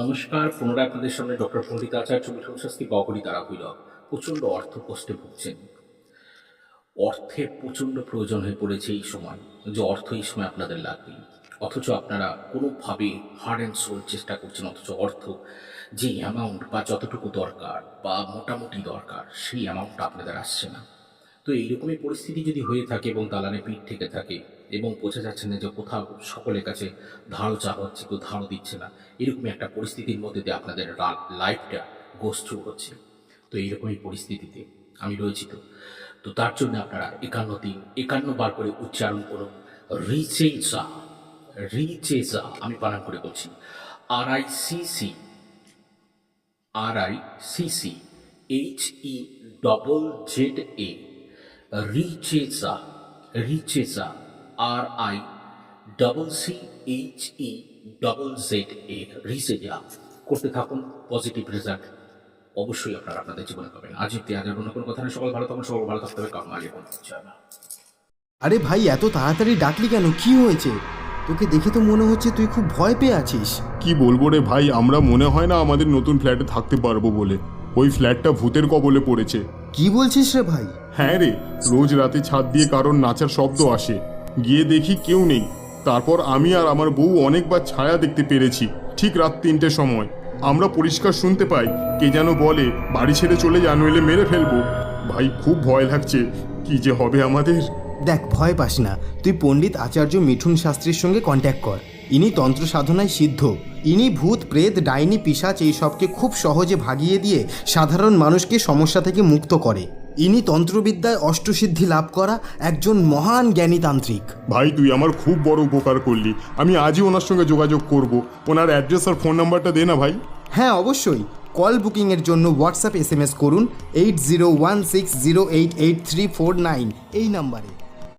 নমস্কার পুনরায় আপনাদের সামনে ডক্টর পণ্ডিত আচার্য মিঠুন শাস্তি তারা হইল। প্রচণ্ড অর্থ কষ্টে ভুগছেন। অর্থের প্রচণ্ড প্রয়োজন হয়ে পড়েছে এই সময়, যে অর্থ এই সময় আপনাদের লাগবে অথচ আপনারা কোনোভাবে হার্ড অ্যান্ড সোল চেষ্টা করছেন, অথচ অর্থ যে অ্যামাউন্ট বা যতটুকু দরকার বা মোটামুটি দরকার, সেই অ্যামাউন্টটা আপনাদের আসছে না। তো এইরকমই পরিস্থিতি যদি হয়ে থাকে এবং দালানে পিঠ থেকে থাকে এবং বোঝা যাচ্ছে না যে কোথাও সকলের কাছে ধারও চাওয়া হচ্ছে, কেউ ধারও দিচ্ছে না, এরকমই একটা পরিস্থিতির মধ্যে দিয়ে আপনাদের লাইফটা গোস থ্রু হচ্ছে। তো এইরকমই পরিস্থিতিতে আমি রয়েছি তো। তো তার জন্য আপনারা একান্ন দিন, একান্ন বার করে উচ্চারণ করুন রিচেজা রিচেজা আমি পালন করে বলছি। R I C C, R I C C, H E double Z A রিচেজা রিচেজা R I double C H E double Z A রিচেজা করতে থাকুন পজিটিভ রেজাল্ট অবশ্যই আপনারা আপনাদের জীবনে পাবেন। আজ একটি আজ আর অন্য কোনো কথা নেই। সবাই ভালো থাকুন সবাই ভালো থাকতে হবে। কারণ আগে কোনো কিছু না আরে ভাই এত তাড়াতাড়ি ডাকলি কেন? কি হয়েছে? তোকে দেখে তো মনে হচ্ছে তুই খুব ভয় পেয়ে আছিস। কি বলব রে ভাই আমরা মনে হয় না আমাদের নতুন ফ্ল্যাটে থাকতে পারব বলে। ওই ফ্ল্যাটটা ভূতের কবলে পড়েছে। কি বলছিস রে ভাই? হ্যাঁ রে, রোজ রাতে ছাদ দিয়ে কারোর নাচার শব্দ আসে। গিয়ে দেখি কেউ নেই। তারপর আমি আর আমার বউ অনেকবার ছায়া দেখতে পেরেছি, ঠিক রাত তিনটের সময়। আমরা পরিষ্কার শুনতে পাই, কে যেন বলে, বাড়ি ছেড়ে চলে যা, নইলে মেরে ফেলব। ভাই, খুব ভয় লাগছে, কি যে হবে আমাদের? দেখ, ভয় পাস না। তুই পণ্ডিত আচার্য মিঠুন শাস্ত্রীর সঙ্গে কন্ট্যাক্ট কর। ইনি তন্ত্র সাধনায় সিদ্ধ। ইনি ভূত প্রেত ডাইনি পিসাচ এই সবকে খুব সহজে ভাগিয়ে দিয়ে সাধারণ মানুষকে সমস্যা থেকে মুক্ত করে। ইনি তন্ত্রবিদ্যায় অষ্টসিদ্ধি লাভ করা একজন মহান জ্ঞানী তান্ত্রিক ভাই তুই আমার খুব বড় উপকার করলি। আমি আজই ওনার সঙ্গে যোগাযোগ করব। ওনার অ্যাড্রেস আর ফোন নাম্বারটা দে না ভাই। হ্যাঁ অবশ্যই। কল বুকিংয়ের জন্য হোয়াটসঅ্যাপ এস এম এস করুন eight zero one six zero eight eight three four nine এই নাম্বারে।